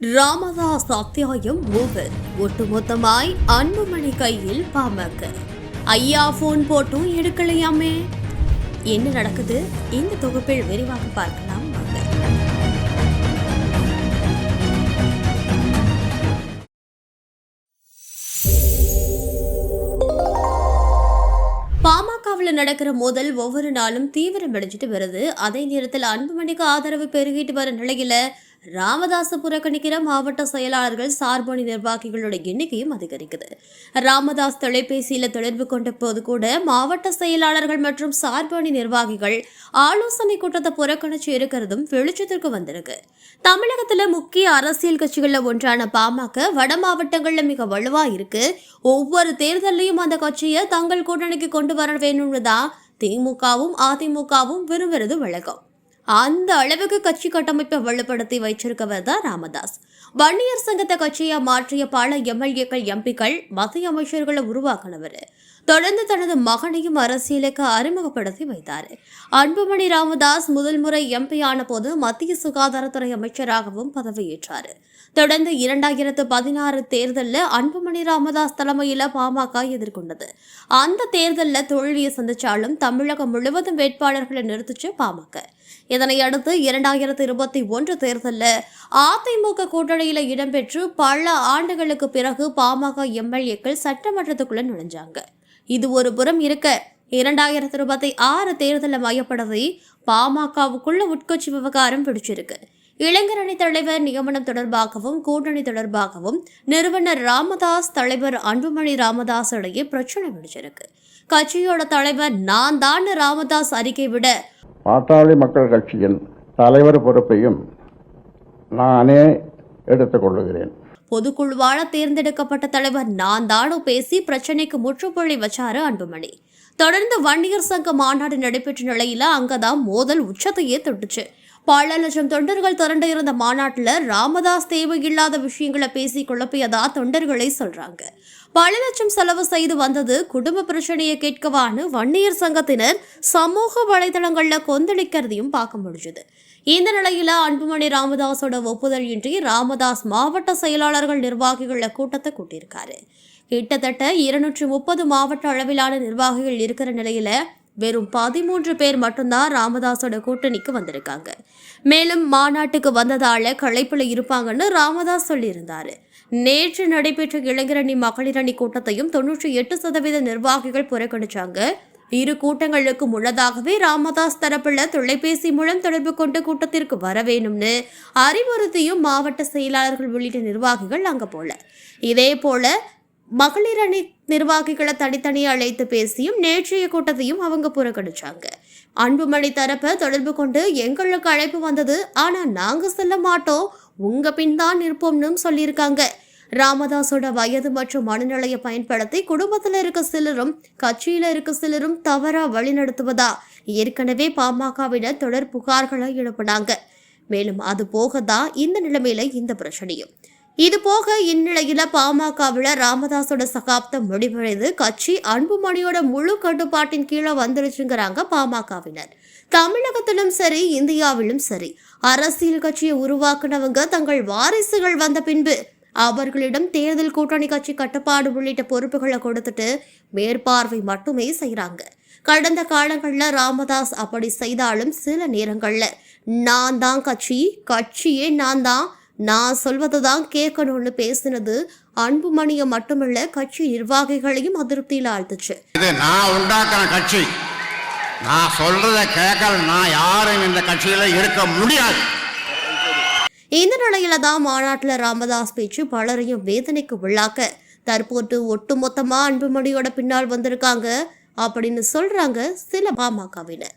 ராமதாஸ் அத்தியாயம் மூவர். ஒட்டுமொத்தமாய் அன்புமணி கையில் பாமக. ஐயா போன் போட்டும் எடுக்கலையாமே? என்ன நடக்குது? இந்த தொகுப்பில் விரிவாக பார்க்கலாம் வாங்க. பாமகவில் நடக்கிற மோதல் ஒவ்வொரு நாளும் தீவிரம் அடைஞ்சிட்டு வருது. அதே நேரத்தில் அன்புமணிக்கு ஆதரவு பெருகிட்டு வர நிலையில ராமதாச புறக்கணிக்கிற மாவட்ட செயலாளர்கள் சார்பணி நிர்வாகிகளோட எண்ணிக்கையும் அதிகரிக்குது. ராமதாஸ் தொலைபேசியில் தொடர்பு கொண்ட போது கூட மாவட்ட செயலாளர்கள் மற்றும் சார்பணி நிர்வாகிகள் ஆலோசனை கூட்டத்தை புறக்கணிச்சு இருக்கிறதும் வெளிச்சத்திற்கு வந்திருக்கு. தமிழகத்தில் முக்கிய அரசியல் கட்சிகளில் ஒன்றான பாமக வட மாவட்டங்களில் மிக வலுவாக இருக்கு. ஒவ்வொரு தேர்தலையும் அந்த கட்சியை தங்கள் கூட்டணிக்கு கொண்டு வர வேணும்னு தான் திமுகவும் அதிமுகவும் விரும்புறது வழக்கம். அந்த அளவுக்கு கட்சி கட்டமைப்பை வலுப்படுத்தி வைச்சிருக்கவர் தான் ராமதாஸ். வன்னியர் சங்கத்தை கட்சியை மாற்றிய பல எம்எல்ஏக்கள் எம்பிக்கள் மத்திய அமைச்சர்களை உருவாக்கினவர். தொடர்ந்து தனது மகனையும் அரசியலுக்கு அறிமுகப்படுத்தி வைத்தார். அன்புமணி ராமதாஸ் முதல் முறை எம்பி ஆன போது மத்திய சுகாதாரத்துறை அமைச்சராகவும் பதவியேற்றார். தொடர்ந்து இரண்டாயிரத்து பதினாறு தேர்தலில் அன்புமணி ராமதாஸ் தலைமையில் பாமக எதிர்கொண்டது. அந்த தேர்தலில் தோல்வியை சந்திச்சாலும் தமிழகம் முழுவதும் வேட்பாளர்களை நிறுத்திச்சு பாமக. இதனை அடுத்து இரண்டாயிரத்து இருபத்தி ஒன்று தேர்தலில் அதிமுக கூட்டணியில் இடம்பெற்று பல ஆண்டுகளுக்கு பிறகு பாமக எம்எல்ஏக்கள் சட்டமன்றத்துக்குள்ள நுழைஞ்சாங்க. இது ஒரு புறம் இருக்க இரண்டாயிரத்தி இருபத்தி ஆறு தேர்தலில் மையப்படுத்தி பாமகவுக்குள்ள உட்கட்சி விவகாரம் பிடிச்சிருக்கு இளைஞரணி தலைவர் நியமனம் தொடர்பாகவும் கூட்டணி தொடர்பாகவும் நிறுவனர் ராமதாஸ் தலைவர் அன்புமணி ராமதாஸ் இடையே பிரச்சனை பிடிச்சிருக்கு கட்சியோட தலைவர் நான் தான் ராமதாஸ் அறிக்கை விட பாட்டாளி மக்கள் கட்சியின் தலைவர் பொறுப்பையும் நானே எடுத்துக்கொள்ளுகிறேன் பொதுக்குழுவால தேர்ந்தெடுக்கப்பட்ட தலைவர் நான் தானோ பேசி பிரச்சனைக்கு முற்றுப்புள்ளி வச்சாரு அன்புமணி. தொடர்ந்து வன்னியர் சங்க மாநாடு நடைபெற்ற நிலையில அங்கதான் மோதல் உச்சத்தையே தொட்டுச்சு. பல லட்சம் தொண்டர்கள் திரண்டு இருந்த மாநாட்டுல ராமதாஸ் தேவையில்லாத விஷயங்களை பேசி குழப்பியதா தொண்டர்களே சொல்றாங்க. பல லட்சம் செலவு செய்து வந்தது குடும்ப பிரச்சனையை கேட்கவான்னு வன்னியர் சங்கத்தினர் சமூக வலைதளங்களில் கொந்தளிக்கிறதையும் பார்க்க முடிஞ்சது. இந்த நிலையில அன்புமணி ராமதாஸோட ஒப்புதல் இன்றி ராமதாஸ் மாவட்ட செயலாளர்கள் நிர்வாகிகள கூட்டத்தை கூட்டியிருக்காரு. கிட்டத்தட்ட இருநூற்றி முப்பது மாவட்ட அளவிலான நிர்வாகிகள் இருக்கிற நிலையில வெறும் பதிமூன்று பேர் மட்டும்தான் ராமதாஸோட கூட்டணிக்கு வந்திருக்காங்க. மேலும் மாநாட்டுக்கு வந்ததால களைப்புல இருப்பாங்கன்னு ராமதாஸ் சொல்லியிருந்தாரு. நேற்று நடைபெற்ற இளைஞரணி மகளிரணி கூட்டத்தையும் தொன்னூற்றி எட்டு சதவீத நிர்வாகிகள் புறக்கணிச்சாங்க. இரு கூட்டங்களுக்கு முன்னதாகவே ராமதாஸ் தரப்புல தொலைபேசி மூலம் தொடர்பு கொண்டு கூட்டத்திற்கு வர வேணும்னு அறிவுறுத்தியும் மாவட்ட செயலாளர்கள் உள்ளிட்ட நிர்வாகிகள் அங்க போல. இதே போல மகளிர் அணி நிர்வாகிகளை தனித்தனியே அழைத்து பேசியும் நேற்றைய கூட்டத்தையும் அவங்க புறக்கணிச்சாங்க. அன்புமணி தரப்ப தொடர்பு கொண்டு எங்களுக்கு அழைப்பு வந்தது. ஆனா நாங்க செல்ல மாட்டோம். உங்க பின் தான் இருப்போம்னு சொல்லியிருக்காங்க. ராமதாஸோட வயது மற்றும் மனநிலையை பயன்படுத்தி குடும்பத்துல இருக்க சிலரும் கட்சியில இருக்க சிலரும் தவறா வழிநடத்துவதா ஏற்கனவே பாமகவினர் தொடர் புகார்களை எழுப்பினாங்க. மேலும் அது போக தான் இந்த நிலைமையில இந்த பிரச்சனையும். இது போக இந்நிலையில பாமகவில் ராமதாஸோட சகாப்தம் முடிவடைந்து கட்சி அன்புமணியோட முழு கட்டுப்பாட்டின் கீழே வந்துருச்சுங்கிறாங்க பாமகவினர். தமிழகத்திலும் சரி இந்தியாவிலும் சரி அரசியல் கட்சியை உருவாக்குனவங்க தங்கள் வாரிசுகள் வந்த பின்பு அவர்களிடம் தேர்தல் கூட்டணி கட்சி கட்டுப்பாடு உள்ளிட்ட பொறுப்புகளை கொடுத்துட்டு மேற்பார்வை மட்டுமே செய்கிறாங்க கடந்த காலங்களில் ராமதாஸ் அப்படி செய்தாலும் சில நேரங்களில் நான் தான் கட்சி கட்சியே நான் தான் நான் சொல்வதை தான் கேட்கணும்னு பேசினது அன்புமணியை மட்டுமல்ல கட்சி நிர்வாகிகளையும் அதிருப்தியில் ஆழ்த்துச்சு. இது நான் உண்டாக்குன கட்சி. நான் சொல்றத கேட்கல நான் யாரும் இந்த கட்சியில இருக்க முடியாது. இந்த நிலையில தான் மாநாட்டில் ராமதாஸ் பேச்சு பலரையும் வேதனைக்கு உள்ளாக்க தற்போது ஒட்டுமொத்தமா அன்புமணியோட பின்னால் வந்திருக்காங்க அப்படின்னு சொல்றாங்க சில பாமகவினர்.